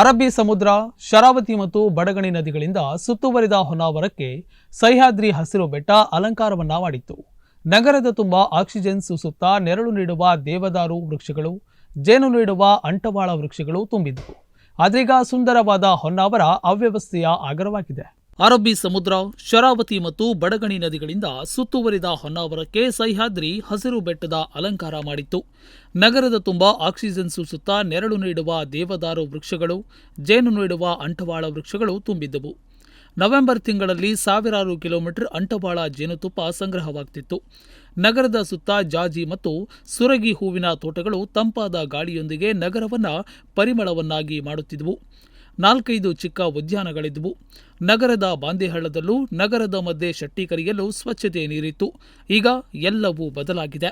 ಅರಬ್ಬಿ ಸಮುದ್ರ, ಶರಾವತಿ ಮತ್ತು ಬಡಗಣಿ ನದಿಗಳಿಂದ ಸುತ್ತುವರಿದ ಹೊನ್ನಾವರಕ್ಕೆ ಸಹ್ಯಾದ್ರಿ ಹಸಿರು ಬೆಟ್ಟ ಅಲಂಕಾರವನ್ನ ಮಾಡಿತ್ತು. ನಗರದ ತುಂಬ ಆಕ್ಸಿಜನ್ ಸೂಸುತ್ತಾ ನೆರಳು ನೀಡುವ ದೇವದಾರು ವೃಕ್ಷಗಳು, ಜೇನು ನೀಡುವ ಅಂಟವಾಳ ವೃಕ್ಷಗಳು ತುಂಬಿದ್ದವು ಅದೀಗ ಸುಂದರವಾದ ಹೊನ್ನಾವರ ಅವ್ಯವಸ್ಥೆಯ ಆಗರವಾಗಿದೆ. ಅರಬ್ಬಿ ಸಮುದ್ರ, ಶರಾವತಿ ಮತ್ತು ಬಡಗಣಿ ನದಿಗಳಿಂದ ಸುತ್ತುವರಿದ ಹೊನ್ನಾವರಕ್ಕೆ ಸಹ್ಯಾದ್ರಿ ಹಸಿರು ಬೆಟ್ಟದ ಅಲಂಕಾರ ಮಾಡಿತ್ತು. ನಗರದ ತುಂಬ ಆಕ್ಸಿಜನ್ ಸೂಸುತ್ತಾ ನೆರಳು ನೀಡುವ ದೇವದಾರು ವೃಕ್ಷಗಳು, ಜೇನು ನೀಡುವ ಅಂಟವಾಳ ವೃಕ್ಷಗಳು ತುಂಬಿದ್ದವು. ನವೆಂಬರ್ ತಿಂಗಳಲ್ಲಿ ಸಾವಿರಾರು ಕಿಲೋಮೀಟರ್ ಅಂಟವಾಳ ಜೇನುತುಪ್ಪ ಸಂಗ್ರಹವಾಗ್ತಿತ್ತು. ನಗರದ ಸುತ್ತ ಜಾಜಿ ಮತ್ತು ಸುರಗಿ ಹೂವಿನ ತೋಟಗಳು ತಂಪಾದ ಗಾಳಿಯೊಂದಿಗೆ ನಗರವನ್ನ ಪರಿಮಳವನ್ನಾಗಿ ಮಾಡುತ್ತಿದ್ದವು ನಾಲ್ಕೈದು ಚಿಕ್ಕ ಉದ್ಯಾನಗಳಿದ್ದವು ನಗರದ ಬಾಂದಿಹಳ್ಳದಲ್ಲೂ ನಗರದ ಮಧ್ಯೆ ಶೆಟ್ಟಿಕರಿಯಲ್ಲೂ ಸ್ವಚ್ಛತೆ ನೀರಿತ್ತು. ಈಗ ಎಲ್ಲವೂ ಬದಲಾಗಿದೆ.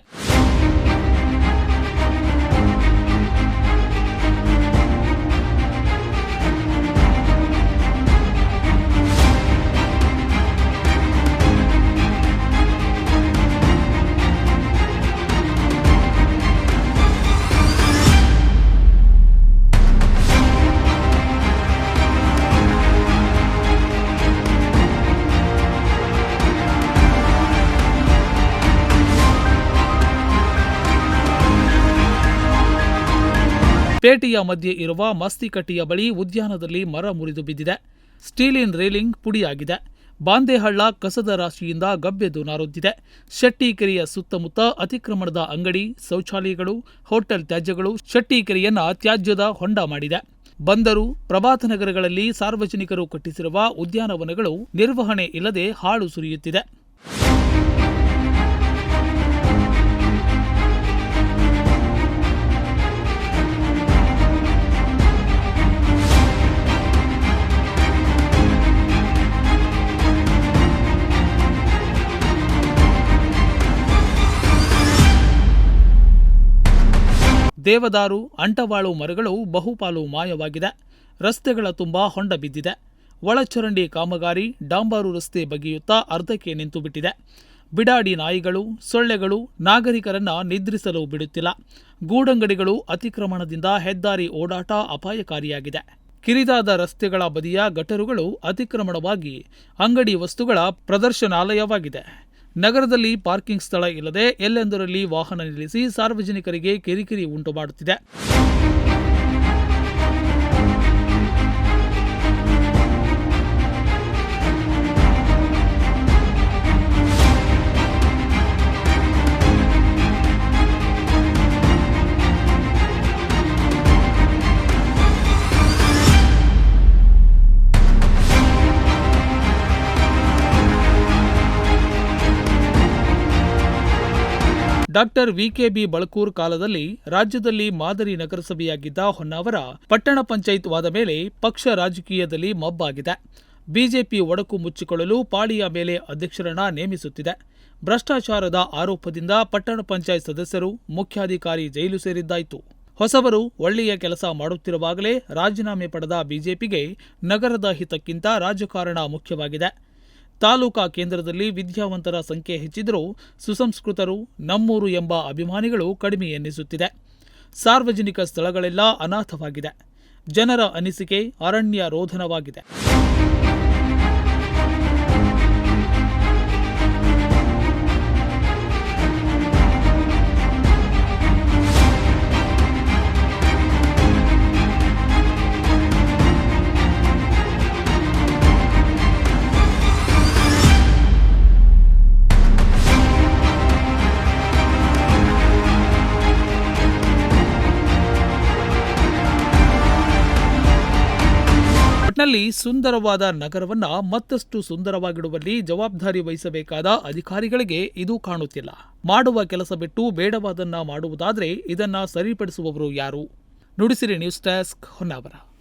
ಪೇಟೆಯ ಮಧ್ಯೆ ಇರುವ ಮಸ್ತಿಕಟ್ಟಿಯ ಬಳಿ ಉದ್ಯಾನದಲ್ಲಿ ಮರ ಮುರಿದು ಬಿದ್ದಿದೆ. ಸ್ಟೀಲಿನ್ ರೇಲಿಂಗ್ ಪುಡಿಯಾಗಿದೆ. ಬಾಂದೆಹಳ್ಳ ಕಸದ ರಾಶಿಯಿಂದ ಗಬ್ಬೆದು ನಾರುತ್ತಿದೆ ಶೆಟ್ಟಿಕೆರೆಯ ಸುತ್ತಮುತ್ತ ಅತಿಕ್ರಮಣದ ಅಂಗಡಿ, ಶೌಚಾಲಯಗಳು, ಹೋಟೆಲ್ ತ್ಯಾಜ್ಯಗಳು ಶೆಟ್ಟಿಕೆರೆಯನ್ನು ತ್ಯಾಜ್ಯದ ಹೊಂಡ ಮಾಡಿದೆ. ಬಂದರು, ಪ್ರಭಾತ ನಗರಗಳಲ್ಲಿ ಸಾರ್ವಜನಿಕರು ಕಟ್ಟಿಸಿರುವ ಉದ್ಯಾನವನಗಳು ನಿರ್ವಹಣೆ ಇಲ್ಲದೆ ಹಾಳು ಸುರಿಯುತ್ತಿದೆ. ದೇವದಾರು, ಅಂಟವಾಳು ಮರಗಳು ಬಹುಪಾಲು ಮಾಯವಾಗಿದೆ. ರಸ್ತೆಗಳ ತುಂಬ ಹೊಂಡ ಬಿದ್ದಿದೆ ಒಳಚರಂಡಿ ಕಾಮಗಾರಿ ಡಾಂಬಾರು ರಸ್ತೆ ಬಗೆಯುತ್ತಾ ಅರ್ಧಕ್ಕೆ ನಿಂತು ಬಿಟ್ಟಿದೆ ಬಿಡಾಡಿ ನಾಯಿಗಳು, ಸೊಳ್ಳೆಗಳು ನಾಗರಿಕರನ್ನ ನಿದ್ರಿಸಲು ಬಿಡುತ್ತಿಲ್ಲ. ಗೂಡಂಗಡಿಗಳು ಅತಿಕ್ರಮಣದಿಂದ ಹೆದ್ದಾರಿ ಓಡಾಟ ಅಪಾಯಕಾರಿಯಾಗಿದೆ. ಕಿರಿದಾದ ರಸ್ತೆಗಳ ಬದಿಯ ಗಟರುಗಳು ಅತಿಕ್ರಮಣವಾಗಿ ಅಂಗಡಿ ವಸ್ತುಗಳ ಪ್ರದರ್ಶನಾಲಯವಾಗಿದೆ. ನಗರದಲ್ಲಿ ಪಾರ್ಕಿಂಗ್ ಸ್ಥಳ ಇಲ್ಲದೆ ಎಲ್ಲೆಂದರಲ್ಲಿ ವಾಹನ ನಿಲ್ಲಿಸಿ ಸಾರ್ವಜನಿಕರಿಗೆ ಕಿರಿಕಿರಿ ಉಂಟು ಮಾಡುತ್ತಿದೆ. ಡಾಕ್ಟರ್ ವಿಕೆಬಿ ಬಳಕೂರ್ ಕಾಲದಲ್ಲಿ ರಾಜ್ಯದಲ್ಲಿ ಮಾದರಿ ನಗರಸಭೆಯಾಗಿದ್ದ ಹೊನ್ನಾವರ ಪಟ್ಟಣ ಪಂಚಾಯತ್ ವಾದ ಮೇಲೆ ಪಕ್ಷ ರಾಜಕೀಯದಲ್ಲಿ ಮಬ್ಬಾಗಿದೆ. ಬಿಜೆಪಿ ಒಡಕು ಮುಚ್ಚಿಕೊಳ್ಳಲು ಪಾಳಿಯ ಮೇಲೆ ಅಧ್ಯಕ್ಷರನ್ನ ನೇಮಿಸುತ್ತಿದೆ. ಭ್ರಷ್ಟಾಚಾರದ ಆರೋಪದಿಂದ ಪಟ್ಟಣ ಪಂಚಾಯತ್ ಸದಸ್ಯರು ಮುಖ್ಯಾಧಿಕಾರಿ ಜೈಲು ಸೇರಿದ್ದಾಯಿತು. ಹೊಸವರು ಒಳ್ಳೆಯ ಕೆಲಸ ಮಾಡುತ್ತಿರುವಾಗಲೇ ರಾಜೀನಾಮೆ ಪಡೆದ ಬಿಜೆಪಿಗೆ ನಗರದ ಹಿತಕ್ಕಿಂತ ರಾಜಕಾರಣ ಮುಖ್ಯವಾಗಿದೆ. ತಾಲೂಕಾ ಕೇಂದ್ರದಲ್ಲಿ ವಿದ್ಯಾವಂತರ ಸಂಖ್ಯೆ ಹೆಚ್ಚಿದ್ದರೂ ಸುಸಂಸ್ಕೃತರು ನಮ್ಮೂರು ಎಂಬ ಅಭಿಮಾನಿಗಳು ಕಡಿಮೆ ಎನ್ನಿಸುತ್ತಿದೆ. ಸಾರ್ವಜನಿಕ ಸ್ಥಳಗಳೆಲ್ಲ ಅನಾಥವಾಗಿದೆ. ಜನರ ಅನಿಸಿಕೆ ಅರಣ್ಯ ರೋಧನವಾಗಿದೆ. ಒಟ್ನಲ್ಲಿ ಸುಂದರವಾದ ನಗರವನ್ನ ಮತ್ತಷ್ಟು ಸುಂದರವಾಗಿಡುವಲ್ಲಿ ಜವಾಬ್ದಾರಿ ವಹಿಸಬೇಕಾದ ಅಧಿಕಾರಿಗಳಿಗೆ ಇದು ಕಾಣುತ್ತಿಲ್ಲ. ಮಾಡುವ ಕೆಲಸ ಬಿಟ್ಟು ಬೇಡವಾದನ್ನ ಮಾಡುವುದಾದರೆ ಇದನ್ನ ಸರಿಪಡಿಸುವವರು ಯಾರು? Nudisiri news desk Honnavar.